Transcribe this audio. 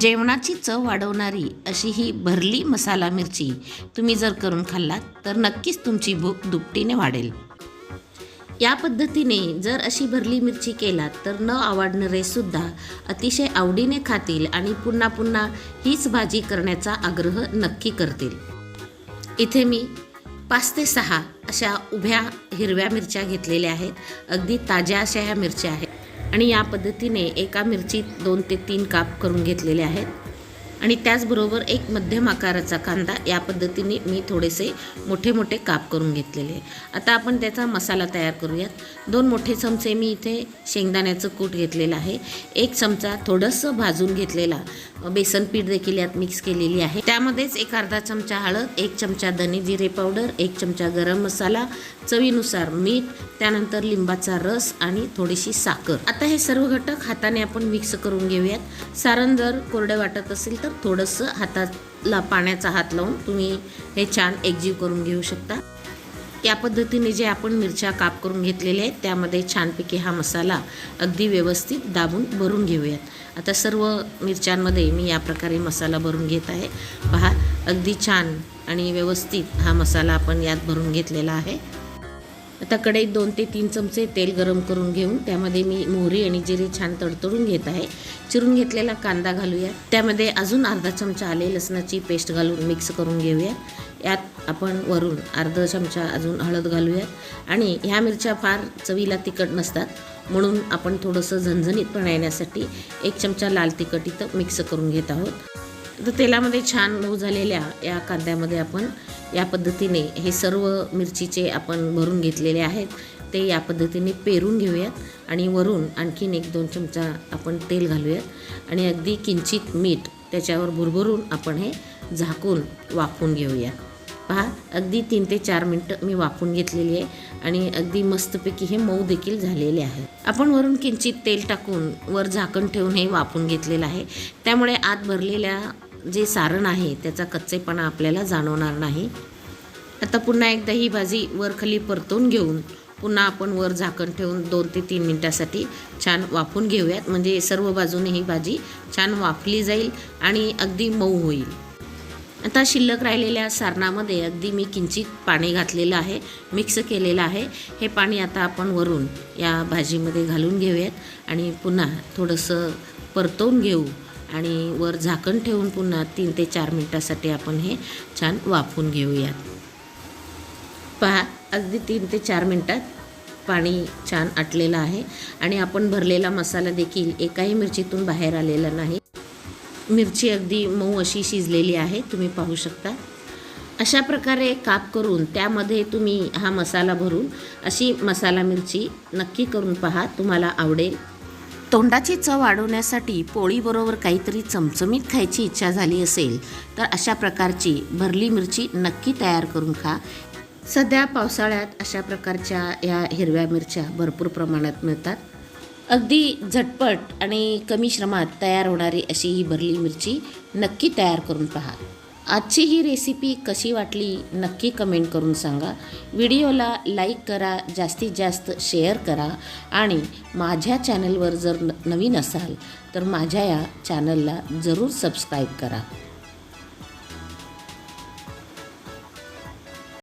जेवणाची चव वाढवणारी अशी ही भरली मसाला मिरची तुम्ही जर करून खाल्लात तर नक्कीच तुमची भूक दुपटीने वाढेल. या पद्धतीने जर अशी भरली मिरची केलात तर न आवडणारेसुद्धा अतिशय आवडीने खातील आणि पुन्हा पुन्हा हीच भाजी करण्याचा आग्रह नक्की करतील. इथे मी पाच ते सहा अशा उभ्या हिरव्या मिरच्या घेतलेल्या आहेत. अगदी ताज्या अशा ह्या मिरच्या आहेत. आणि या पद्धतीने एका मिरचीत दोन ते तीन काप करून घेतलेले आहेत. आणि त्याचबरोबर एक मध्यम आकाराचा कांदा या पद्धतीने मी थोडेसे मोठे मोठे काप करून घेतलेले आता आपण त्याचा मसाला तयार करूयात. दोन मोठे चमचे मी इथे शेंगदाण्याचं कूट घेतलेलं आहे. एक चमचा थोडंसं भाजून घेतलेला बेसन पीठ देखील यात मिक्स केलेली आहे. त्यामध्येच एक अर्धा चमचा हळद एक चमचा धने जिरे पावडर एक चमचा गरम मसाला चवीनुसार मीठ त्यानंतर लिंबाचा रस आणि थोडीशी साखर. आता हे सर्व घटक हाताने आपण मिक्स करून घेऊयात. सारण जर कोरडे वाटत असेल तर थोडंसं हाताला पाण्याचा हात लावून तुम्ही हे छान एकजीव करून घेऊ शकता. या पद्धतीने जे आपण मिरच्या काप करून घेतलेल्या आहेत त्यामध्ये छानपैकी हा मसाला अगदी व्यवस्थित दाबून भरून घेऊयात. आता सर्व मिरच्यांमध्ये मी या प्रकारे मसाला भरून घेत आहे. पहा अगदी छान आणि व्यवस्थित हा मसाला आपण यात भरून घेतलेला आहे. आता कढईत दोन ते तीन चमचे तेल गरम करून घेऊन त्यामध्ये मी मोहरी आणि जिरे छान तडतडून घेत आहे. चिरून घेतलेला कांदा घालूया. त्यामध्ये अजून अर्धा चमचा आले लसणाची पेस्ट घालून मिक्स करून घेऊया. यात आपण वरून अर्धा चमचा अजून हळद घालूया. आणि ह्या मिरच्या फार चवीला तिखट नसतात म्हणून आपण थोडंसं झणझणीतपणा येण्यासाठी एक चमचा लाल तिखट इथं मिक्स करून घेत आहोत. तर तेलामध्ये छान मऊ झालेल्या या कांद्यामध्ये आपण या पद्धतीने हे सर्व मिरचीचे आपण भरून घेतलेले आहेत ते या पद्धतीने पेरून घेऊयात आणि वरून आणखीन एक दोन चमचा आपण तेल घालूयात आणि अगदी किंचित मीठ त्याच्यावर भुरभरून आपण हे झाकून वाफून घेऊया पहा अगदी तीन ते चार मिनटं मी वाफून घेतलेली आहे आणि अगदी मस्तपैकी हे मऊ देखील झालेले आहे. आपण वरून किंचित तेल टाकून वर झाकण ठेवून हे वापून घेतलेलं आहे. त्यामुळे आत भरलेल्या जे सारण आहे त्याचा कच्चेपणा आपल्याला जाणवणार नाही. आता पुन्हा एकदा ही भाजी वर खाली घेऊन पुन्हा आपण वर झाकण ठेवून दोन ते तीन मिनटासाठी छान वाफून घेऊयात. म्हणजे सर्व बाजूने ही भाजी छान वाफली जाईल आणि अगदी मऊ होईल. आता शिल्लक राहिलेल्या सारणामध्ये अगदी मी किंचित पाणी घातलेलं आहे मिक्स केलेलं आहे. हे पाणी आता आपण वरून या भाजीमध्ये घालून घेऊयात आणि पुन्हा थोडंसं परतवून घेऊ. आणि वर झाकण ठेवून पुन्हा तीन ते चार मिनटासाठी आपण हे छान वाफून घेऊयात. पहा अगदी तीन ते चार मिनटात पाणी छान आटलेलं आहे आणि आपण भरलेला मसाला देखील एकाही मिरचीतून बाहेर आलेला नाही. मिरची अगदी मऊ अशी शिजलेली आहे तुम्ही पाहू शकता. अशा प्रकारे काप करून त्यामध्ये तुम्ही हा मसाला भरून अशी मसाला मिरची नक्की करून पहा तुम्हाला आवडेल. तोंडाची चव वाढवण्यासाठी पोळीबरोबर काहीतरी चमचमीत खायची इच्छा झाली असेल तर अशा प्रकारची भरली मिरची नक्की तयार करून खा. सध्या पावसाळ्यात अशा प्रकारच्या या हिरव्या मिरच्या भरपूर प्रमाणात मिळतात. अगदी झटपट आणि कमी श्रमात तयार होणारी अशी ही भरली मिरची नक्की तयार करून पहा. आजची ही रेसिपी कशी वाटली नक्की कमेंट करून सांगा. व्हिडिओला लाईक करा जास्तीत जास्त शेअर करा आणि माझ्या चॅनलवर जर न नवीन असाल तर माझ्या या चॅनलला जरूर सबस्क्राईब करा.